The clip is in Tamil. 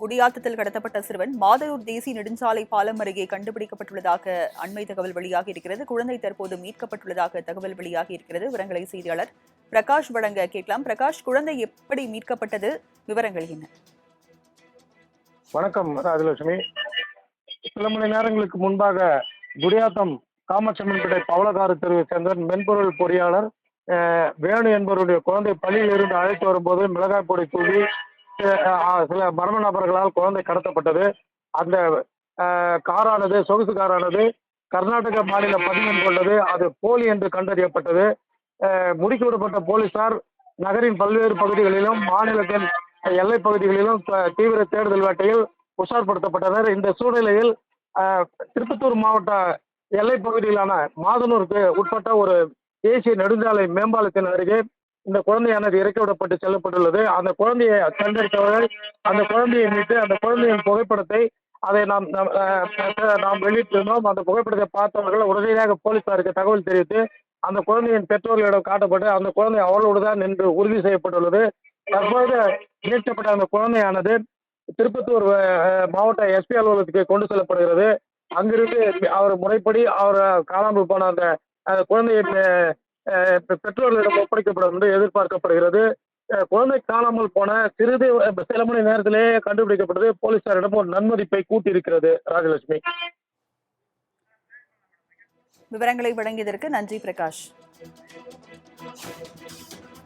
குடியாத்தத்தில் கடத்தப்பட்ட சிறுவன் மாதனூர் தேசிய நெடுஞ்சாலை பாலம் அருகே கண்டுபிடிக்கப்பட்டுள்ளதாக அண்மை தகவல் வெளியாகி இருக்கிறது. குழந்தை தற்போது மீட்கப்பட்டுள்ளதாக தகவல் வெளியாகி இருக்கிறது. விவரங்களை செய்தியாளர் பிரகாஷ் வழங்க கேட்கலாம். பிரகாஷ் குழந்தை எப்படி மீட்கப்பட்டது? விவரங்கள் என்ன? வணக்கம் ராஜலட்சுமி. சில மணி நேரங்களுக்கு முன்பாக குடியாத்தம் காமாட்சியம்மன்பேட்டை பவளகார தெருவை சேர்ந்த மென்பொருள் பொறியாளர் வேணு என்பவருடைய குழந்தை பள்ளியில் இருந்து அழைத்து வரும்போது மிளகாய் பொடி தூவி சில மர்ம நபர்களால் குழந்தை கடத்தப்பட்டது. அந்த காரானது சொகுசு காரானது கர்நாடக மாநில பதிவெண் கொண்டது. அது போலி என்று கண்டறியப்பட்டது. அஹ், முடுக்கிவிடப்பட்ட போலீசார் நகரின் பல்வேறு பகுதிகளிலும் மாநிலத்தின் எல்லை பகுதிகளிலும் த- தீவிர தேடுதல் வேட்டையில் உஷார்படுத்தப்பட்டனர். இந்த சூழ்நிலையில் திருப்பத்தூர் மாவட்ட எல்லை பகுதியிலான மாதனூருக்கு உட்பட்ட ஒரு தேசிய நெடுஞ்சாலை மேம்பாலத்தின் அருகே இந்த குழந்தையானது இறக்கி விடப்பட்டு செல்லப்பட்டுள்ளது. அந்த குழந்தையை கண்டெடுத்தவர்கள் அந்த குழந்தையை மீட்டு அந்த குழந்தையின் புகைப்படத்தை அதை நாம் நாம், வெளியிட்டிருந்தோம். அந்த புகைப்படத்தை பார்த்தவர்கள் உடனடியாக போலீசாருக்கு தகவல் தெரிவித்து அந்த குழந்தையின் பெற்றோர்களிடம் காட்டப்பட்டு அந்த குழந்தை அவளோடு தான் என்று உறுதி செய்யப்பட்டுள்ளது. தற்போது மீட்கப்பட்ட அந்த குழந்தையானது திருப்பத்தூர் மாவட்ட எஸ்பி அலுவலகத்துக்கு கொண்டு செல்லப்படுகிறது. அங்கிருந்து அவர் முறைப்படி அவர் காணாமல் போன அந்த அந்த இப்போ பெற்றோர்களிடம் ஒப்படைக்கப்படும் என்று எதிர்பார்க்கப்படுகிறது. குழந்தை காணாமல் போன சிறிது சில மணி நேரத்திலேயே கண்டுபிடிக்கப்பட்டது போலீசாரிடம் ஒரு நன்மதிப்பை கூட்டியிருக்கிறது ராஜலட்சுமி. விவரங்களை வழங்கியதற்கு நன்றி பிரகாஷ்.